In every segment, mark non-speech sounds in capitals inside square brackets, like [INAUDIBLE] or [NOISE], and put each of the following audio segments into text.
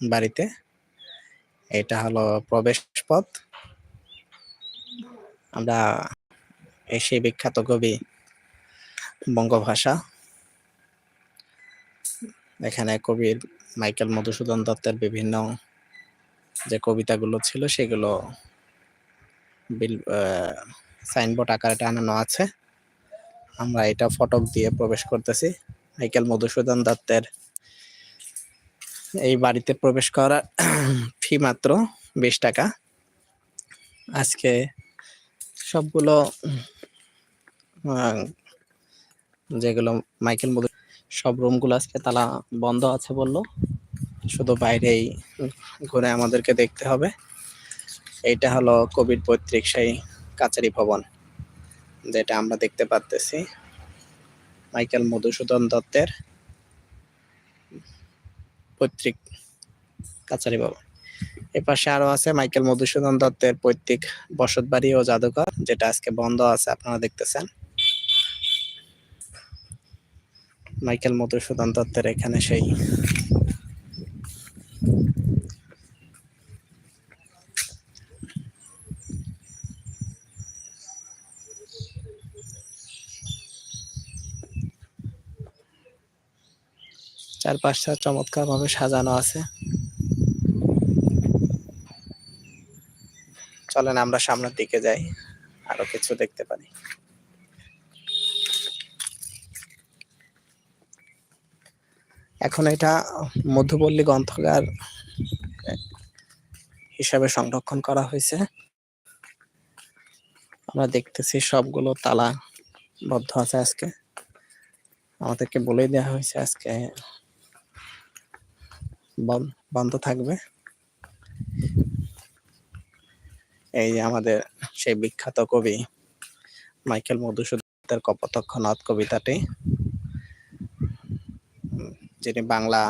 বাড়িতে। এটা হলো প্রবেশ পথ। আমরা সেই বিখ্যাত কবি বঙ্গভাষা। এখানে কবির মাইকেল মধুসূদন দত্তের বিভিন্ন যে কবিতাগুলো ছিল, সেগুলো বিল সাইনবোর্ড আকারে টানানো আছে। আমরা এটা ফটক দিয়ে প্রবেশ করতেছি। মাইকেল মধুসূদন দত্তের এই বাড়িতে প্রবেশ করার [CLEARS THROAT] ফি মাত্র বিশ টাকা। আজকে সবগুলো যেগুলো মাইকেল মধু, সব রুমগুলো আজকে তালা বন্ধ আছে বলল। শুধু বাইরেই ঘুরে আমাদেরকে দেখতে হবে। এটা হলো কোভিড পৈতৃক সেই কাচারি ভবন, যেটা আমরা দেখতে পারতেছি। মাইকেল মধুসূদন দত্তের পৈতৃক কাচারি বাবা। এ পাশে আরও আছে মাইকেল মধুসূদন দত্তের পৈতৃক বসতবাড়ি ও জাদুঘর, যেটা আজকে বন্ধ আছে, আপনারা দেখতেছেন। মাইকেল মধুসূদন দত্তের এখানে সেই চারপাশটা চমৎকার ভাবে সাজানো আছে। চলেন আমরা সামনের দিকে যাই, আরও কিছু দেখতে পারি। এখন এটা মধ্যপল্লী গ্রন্থাগার হিসাবে সংরক্ষণ করা হয়েছে। আমরা দেখতেছি সবগুলো তালা বদ্ধ আছে আজকে। আমাদেরকে বলে দেওয়া হয়েছে আজকে বন্ধ থাকবে। এই যে আমাদের সেই বিখ্যাত কবি মাইকেল মধুসূদনের কপোতক্ষ নদ কবিতাটি যিনি বাংলা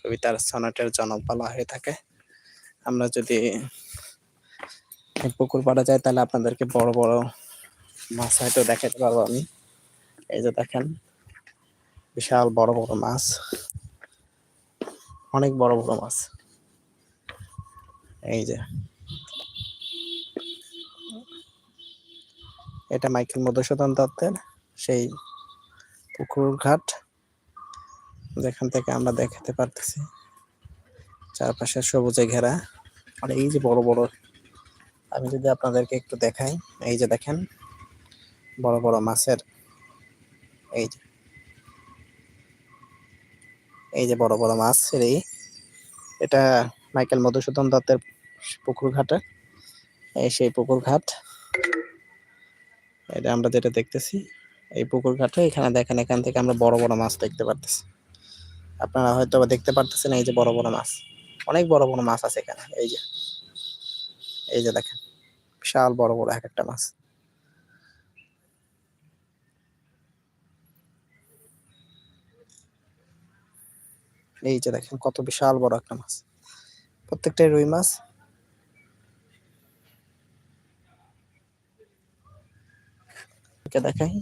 কবিতার সনেটের জনক বলা হয়ে থাকে। আমরা যদি পুকুর পাড়া যাই, তাহলে আপনাদেরকে বড় বড় মাছ হয়তো দেখাতে পারব আমি। এই যে দেখেন, বিশাল বড় বড় মাছ। অনেক বড় বড় মাছ। এই যে। এটা মাইকেল মধুসূদন দত্তের সেই পুকুর ঘাট। যেখান থেকে আমরা দেখাতে পারতেছি। চারপাশে সবুজে ঘেরা। আর এই যে বড় বড় আমি যদি আপনাদেরকে একটু দেখাই। এই যে দেখেন, বড় বড় মাছের এই যে। এই যে বড় বড় মাছ, এই এটা মাইকেল মধুসূদন দত্তের পুকুর ঘাটে, এই সেই পুকুর ঘাট। এটা আমরা যেটা দেখতেছি, এই পুকুর ঘাটে এখানে দেখেন, এখান থেকে আমরা বড় বড় মাছ দেখতে পারতেছি। আপনারা হয়তো দেখতে পারতেছেন এই যে বড় বড় মাছ, অনেক বড় বড় মাছ আছে এখানে, এই যে। এই যে দেখেন, বিশাল বড় বড় এক একটা মাছ। এই যে দেখেন কত বিশাল বড় একটা মাছ। প্রত্যেকটাই রুই মাছ। দেখাই।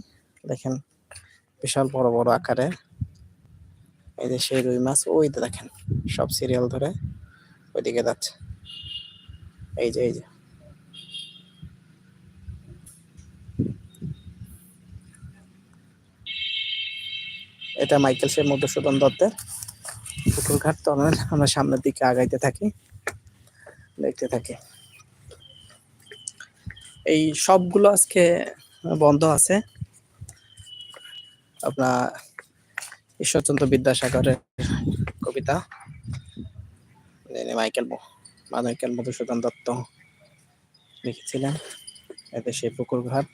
দেখেন বিশাল বড় বড় আকারে। এই যে সেই রুই মাছ, ওই দেখেন সব সিরিয়াল ধরে ওইদিকে যাচ্ছে। এই যে এই যে। এটা মাইকেল সে মধুসূদন দত্তের। ঘাট, তো আমরা সামনের দিকে আগাইতে থাকি। দেখতে থাকি। এই সবগুলো আজকে বন্ধ আছে। আপনার ঈশ্বরচন্দ্র বিদ্যাসাগরের কবিতা। মাইকেল মাইকেল মধুসূদন দত্ত লিখেছিলেন। এতে সেই পুকুর ঘাট,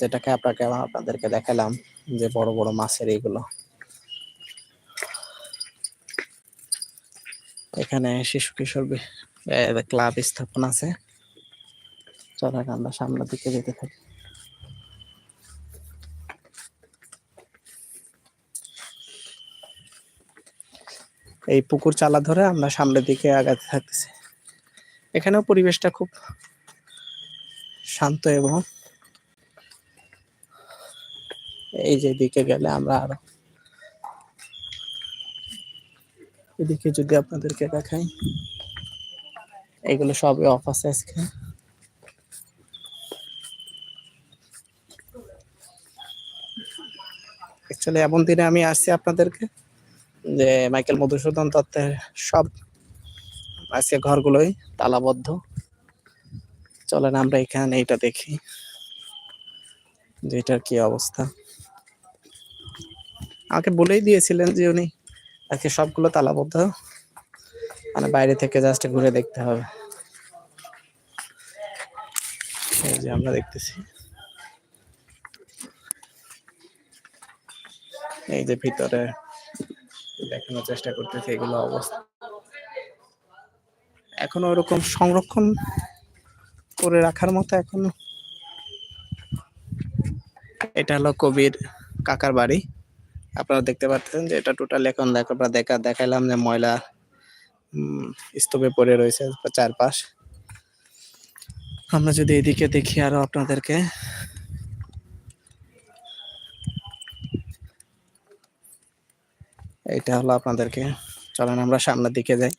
যেটাকে আপনাকে আপনাদেরকে দেখালাম যে বড় বড় মাছের এইগুলো। এখানে শিশু কিশোর ক্লাব স্থাপন আছে। চলেন আমরা সামনের দিকে যেতে থাকি। এই পুকুর চালা ধরে আমরা সামনের দিকে আগাতে থাকতেছি। এখানেও পরিবেশটা খুব শান্ত এবং এই যে দিকে গেলে আমরা আরও এদিকে যদি আপনাদেরকে দেখাই, এগুলো সবই অফ আছে আজকে। অ্যাকচুয়ালি এমন দিনে আমি আসছি আপনাদেরকে যে মাইকেল মধুসূদন দত্তের সব আজকে ঘরগুলোই তালাবদ্ধ। চলেন আমরা এখানে এটা দেখি যে এটার কি অবস্থা। আমাকে বলেই দিয়েছিলেন যে উনি আজকে সবগুলো তালাবদ্ধ। মানে বাইরে থেকে জাস্ট ঘুরে দেখতে হবে। এই যে আমরা দেখতেছি। এই যে ভিতরে দেখানোর চেষ্টা করতেছি এগুলো অবস্থা। এখনও ওরকম সংরক্ষণ করে রাখার মতো এখনও। এটা হলো কবির কাকার বাড়ি। আপনারা দেখতে পাচ্ছেন যে এটা টোটাল এখন দেখো, আমরা দেখা, দেখাইলাম যে ময়লা স্তূপে পড়ে রয়েছে চারপাশ। আমরা যদি এদিকে দেখি আরও আপনাদেরকে। এটা হলো আপনাদেরকে। চলেন আমরা সামনের দিকে যাই।